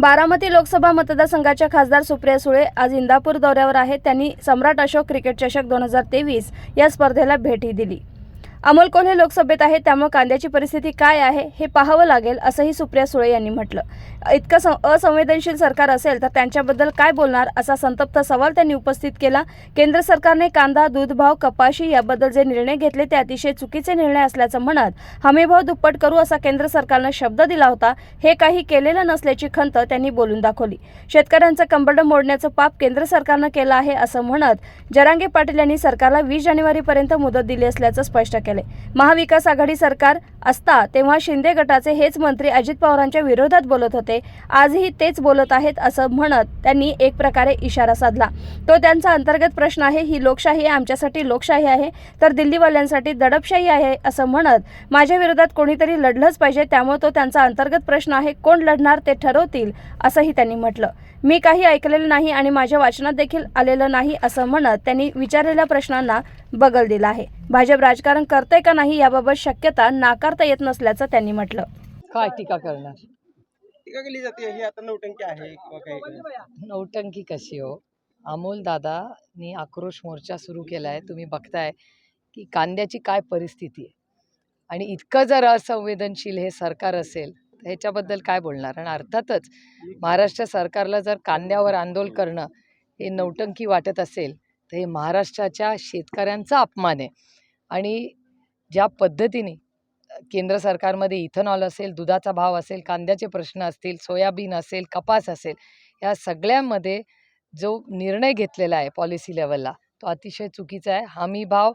बारामती लोकसभा मतदारसंघाच्या खासदार सुप्रिया सुळे आज इंदापूर दौऱ्यावर आहेत. त्यांनी सम्राट अशोक क्रिकेट चषक दोन हजार तेवीस या स्पर्धेला भेटी दिली. अमोल कोल्हे लोकसभेत आहे त्यामुळे कांद्याची परिस्थिती काय आहे हे पाहावं लागेल असंही सुप्रिया सुळे यांनी म्हटलं. इतकं सं असंवेदनशील सरकार असेल तर त्यांच्याबद्दल काय बोलणार असा संतप्त सवाल त्यांनी उपस्थित केला. केंद्र सरकारने कांदा दूध भाव कपाशी याबद्दल जे निर्णय घेतले ते अतिशय चुकीचे निर्णय असल्याचं म्हणत हमीभाव दुप्पट करू असा केंद्र सरकारनं शब्द दिला होता हे काही केलेलं नसल्याची खंत त्यांनी बोलून दाखवली. शेतकऱ्यांचं कंबरडं मोडण्याचं पाप केंद्र सरकारनं केलं आहे असं म्हणत जरांगे पाटील यांनी सरकारला वीस जानेवारीपर्यंत मुदत दिली असल्याचं स्पष्ट केलं. महाविकास आघाडी सरकार असता तेव्हा शिंदे गटाचे हेच मंत्री अजित पवारांच्या विरोधात बोलत होते. आजही तेच बोलत आहेत असं म्हणत त्यांनी एक प्रकारे इशारा साधला. तो त्यांचा अंतर्गत प्रश्न आहे ही लोकशाही आमच्यासाठी लोकशाही आहे तर दिल्लीवाल्यांसाठी दडपशाही आहे असं म्हणत माझ्या विरोधात कोणीतरी लढलंच पाहिजे त्यामुळे तो त्यांचा अंतर्गत प्रश्न आहे कोण लढणार ते ठरवतील असंही त्यांनी म्हटलं. मी काही ऐकलेलं नाही आणि माझ्या वाचनात देखील आलेलं नाही असं म्हणत त्यांनी विचारलेल्या प्रश्नांना बगल दिला आहे. भाजप राजकारण करते का नाही याबाबत शक्यता नाकारता येत नसल्याचं त्यांनी म्हटलं. काय टीका करणार? टीका केली जाते. ही आता नौटंकी आहे किंवा काही नौटंकी कशी हो? अमोल दादानी आक्रोश मोर्चा सुरू केला आहे तुम्ही बघताय की कांद्याची काय परिस्थिती आहे? आणि इतकं जर असंवेदनशील हे सरकार असेल ह्याच्याबद्दल काय बोलणार? आणि अर्थातच महाराष्ट्र सरकारला जर कांद्यावर आंदोलन करणं हे नौटंकी वाटत असेल तर हे महाराष्ट्राच्या शेतकऱ्यांचा अपमान आहे. आणि ज्या पद्धतीने केंद्र सरकारमध्ये इथेनॉल असेल दुधाचा भाव असेल कांद्याचे प्रश्न असतील सोयाबीन असेल कपास असेल या सगळ्यामध्ये जो निर्णय घेतलेला आहे पॉलिसी लेवलला तो अतिशय चुकीचा आहे. हमी भाव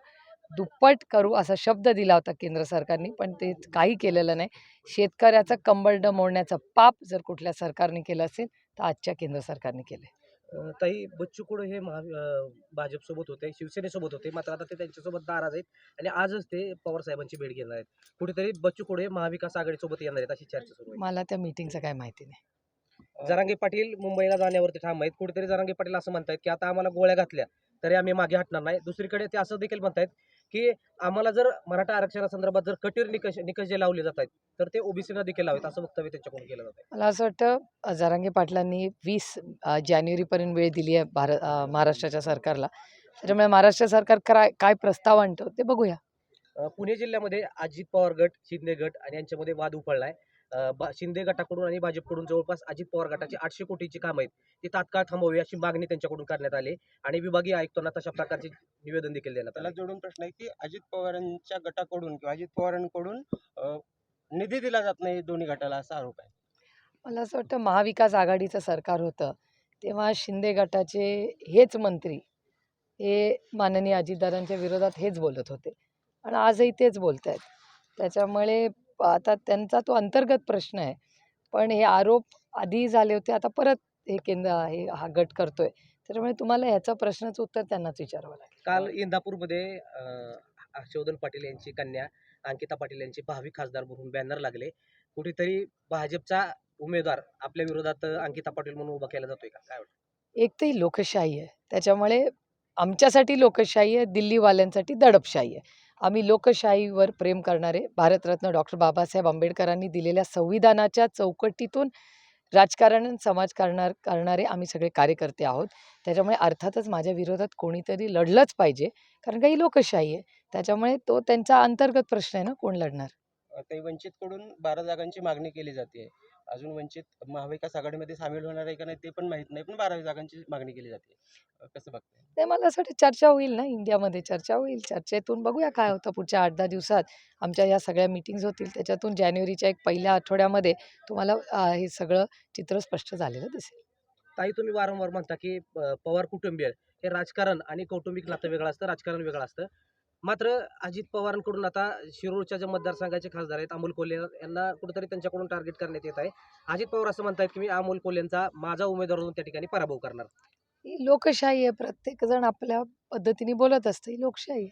दुप्पट करू असा शब्द दिला होता केंद्र सरकारने पण ते काही केलेलं नाही. शेतकऱ्याचं कंबरडं मोडण्याचं पाप जर कुठल्या सरकारने केलं असेल तर आजच्या केंद्र सरकारने केलं ताई बच्चू कडू हे महा भाजपसोबत होते शिवसेनेसोबत होते मात्र आता ते त्यांच्यासोबत नाराज आहेत आणि आजच ते पवार साहेबांची भेट घेणार आहेत. कुठेतरी बच्चू कडू हे महाविकास आघाडीसोबत येणार आहेत अशी चर्चा सुरू मला त्या मीटिंगचं काय माहिती नाही. जरांगे पाटील मुंबईला जाण्यावरती ठाम आहेत. कुठेतरी जरांगे पाटील असं म्हणतायत की आता आम्हाला गोळ्या घातल्या तरी आम्ही मागे हटणार नाही. दुसरीकडे ते असं देखील म्हणतायत की आम्हाला जर मराठा आरक्षणासंदर्भात जर कठीण निकष निकष जे लावले जात आहेत तर ते ओबीसीला देखील लावावेत असं वक्तव्य त्यांच्याकडून केलं जात आहे. मला असं वाटतं जरांगे पाटलांनी वीस जानेवारीपर्यंत वेळ दिली आहे भारत महाराष्ट्राच्या सरकारला. त्याच्यामुळे महाराष्ट्र सरकार काय काय प्रस्ताव आणतं ते बघूया. पुणे जिल्ह्यामध्ये अजित पवार गट शिंदे गट आणि यांच्यामध्ये वाद उफळलाय अ, बा- शिंदे गटाकडून आणि भाजपकडून जवळपास अजित पवार गटाची आठशे कोटीची काम आहेत. ती तात्काळ थांबवावी अशी मागणी त्यांच्याकडून करण्यात आली आणि विभागीय आयुक्तांना तशा प्रकारचे निवेदन देखील देण्यात त्याला आलं जोडून प्रश्न आहे की अजित पवारांच्या गटाकडून किंवा अजित पवारांकडून अ, निधी दिला जात नाही दोन्ही गटाला असा आरोप आहे. मला असं वाटतं महाविकास आघाडीचं सरकार होतं. तेव्हा शिंदे गटाचे हेच मंत्री हे माननीय अजितदादांच्या विरोधात हेच बोलत होते. आणि आजही तेच बोलत आहेत त्याच्यामुळे आता त्यांचा तो अंतर्गत प्रश्न आहे. पण हे आरोप आधी झाले होते आता परत हे केंद्र हे हा गट करतोय. त्याच्यामुळे तुम्हाला ह्याचं प्रश्नाचं उत्तर त्यांनाच विचारावं लागेल. काल इंदापूरमध्ये हर्षवर्धन पाटील यांची कन्या अंकिता पाटील यांचे भावी खासदार म्हणून बॅनर लागले. कुठेतरी भाजपचा उमेदवार आपल्या विरोधात अंकिता पाटील म्हणून उभा केला जातोय का? काय वाटतं? एक तर ही लोकशाही आहे. त्याच्यामुळे आमच्यासाठी लोकशाही आहे दिल्लीवाल्यांसाठी दडपशाही आहे. आम्ही लोकशाहीवर प्रेम करणारे भारतरत्न डॉक्टर बाबासाहेब आंबेडकरांनी दिलेल्या संविधानाच्या चौकटीतून राजकारण समाज करणार करणारे आम्ही सगळे कार्यकर्ते आहोत. त्याच्यामुळे अर्थातच माझ्या विरोधात कोणीतरी लढलंच पाहिजे कारण काही लोकशाही आहे. त्याच्यामुळे तो त्यांचा अंतर्गत प्रश्न आहे ना कोण लढणार? ते वंचितकडून बारा जागांची मागणी केली जाते. अजून वंचित महाविकास आघाडीमध्ये सामील होणार आहे का नाही ते पण माहीत नाही पण बारा जागांची मागणी केली जाते. कसं बघताय? ते मला असं वाटतं चर्चा होईल ना इंडियामध्ये चर्चा होईल. चर्चेतून बघूया काय होतं पुढच्या आठ दहा दिवसात. आमच्या या सगळ्या मीटिंग्स होतील. त्याच्यातून जानेवारीच्या एक पहिल्या आठवड्यामध्ये तुम्हाला हे सगळं चित्र स्पष्ट झालेलं दिसेल. ताई तुम्ही वारंवार म्हणता की पवार कुटुंबीय. हे राजकारण आणि कौटुंबिक नातं वेगळं असतं राजकारण वेगळं असतं. मात्र अजित पवारांकडून आता शिरूरच्या ज्या मतदारसंघाचे खासदार आहेत अमोल कोल्हे यांना कुठेतरी त्यांच्याकडून टार्गेट करण्यात येत आहे. अजित पवार असं म्हणतात की मी अमोल कोल्हेंचा माझा उमेदवार म्हणून त्या ठिकाणी पराभव करणार. ही लोकशाही आहे प्रत्येक जण आपल्या पद्धतीने बोलत असते ही लोकशाही आहे.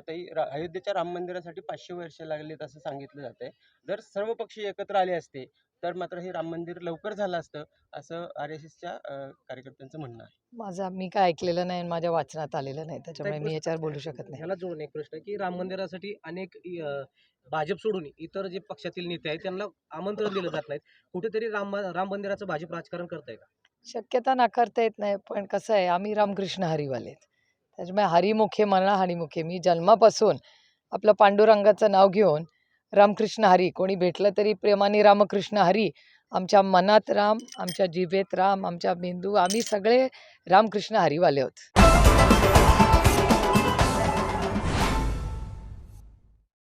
ताई रा- अयोध्येच्या राम मंदिरासाठी पाचशे वर्ष लागलीत असं सांगितलं जातंय. जर सर्व पक्ष एकत्र आले असते तर मात्र हे राम मंदिर लवकर झालं असतं असं आर एस एसच्या कार्यकर्त्यांचं म्हणणं आहे. माझा मी काय ऐकलेलं नाही आणि माझ्या वाचनात आलेलं नाही त्याच्यामुळे मी याच्यावर बोलू शकत नाही. ह्याला जोडून एक प्रश्न की राम मंदिरासाठी अनेक अ, भाजप सोडून इतर जे पक्षातील नेते आहेत त्यांना आमंत्रण दिलं जात नाहीत कुठेतरी राम राम मंदिराचं भाजप राजकारण करताय का? शक्यता नाकारता येत नाही पण कसं आहे आम्ही रामकृष्ण हरीवाले आहेत. त्याच्यामुळे हरिमुखे म्हणा हरिमुखे. मी जन्मापासून आपलं पांडुरंगाचं नाव घेऊन रामकृष्ण हरी कोणी भेटलं तरी प्रेमाने रामकृष्ण हरी आमच्या मनात राम आमच्या जिभेत राम आमच्या मेंदू आम्ही सगळे रामकृष्ण हरीवाले आहोत.